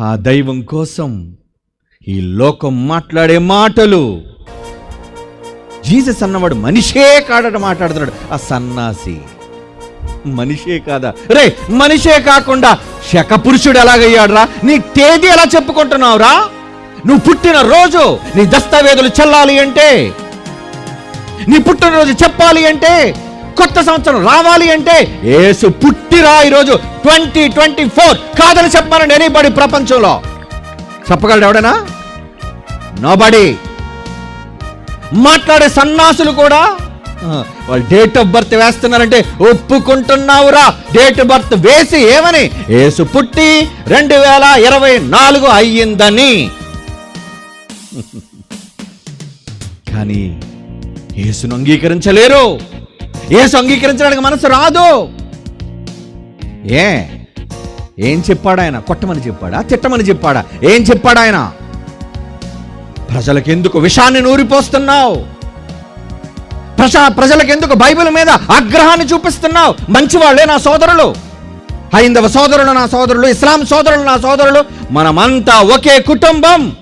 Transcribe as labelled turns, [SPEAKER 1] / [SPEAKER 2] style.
[SPEAKER 1] ఆ దైవం కోసం ఈ లోకం మాట్లాడే మాటలు. జీసస్ అన్నవాడు మనిషే కాడట మాట్లాడుతున్నాడు. ఆ సన్నాసి మనిషే కాదా? రే మనిషే కాకుండా శక పురుషుడు ఎలాగయ్యాడురా? నీ తేదీ ఎలా చెప్పుకుంటున్నావురా? నువ్వు పుట్టిన రోజు నీ దస్తావేజులు చెల్లాలి అంటే నీ పుట్టినరోజు చెప్పాలి అంటే కొత్త సంవత్సరం రావాలి అంటే ఏసు పుట్టిరా ఈరోజు ట్వంటీ ట్వంటీ ఫోర్ కాదని చెప్పమనండి ఎనీబడి ప్రపంచంలో. చెప్పగలడు ఎవడనా? నోబడి మాట్లాడే సన్నాసులు కూడా వాళ్ళు డేట్ ఆఫ్ బర్త్ వేస్తున్నారంటే ఒప్పుకుంటున్నావురా. డేట్ ఆఫ్ బర్త్ వేసి ఏమని? ఏసు పుట్టి రెండు వేల ఇరవై నాలుగు అయ్యిందని. కానీ యేసును అంగీకరించలేరు. యేసు అంగీకరించడానికి మనసు రాదు. ఏ? ఏం చెప్పాడు ఆయన? కొట్టమని చెప్పాడా? తిట్టమని చెప్పాడా? ఏం చెప్పాడు ఆయన? ప్రజలకెందుకు విషాన్ని నూరిపోస్తున్నావు? ప్రజా ప్రజలకెందుకు బైబిల్ మీద ఆగ్రహాన్ని చూపిస్తున్నావు? మంచివాళ్ళే నా సోదరులు. హైందవ సోదరులు నా సోదరులు ఇస్లాం సోదరులు నా సోదరులు మనమంతా ఒకే కుటుంబం.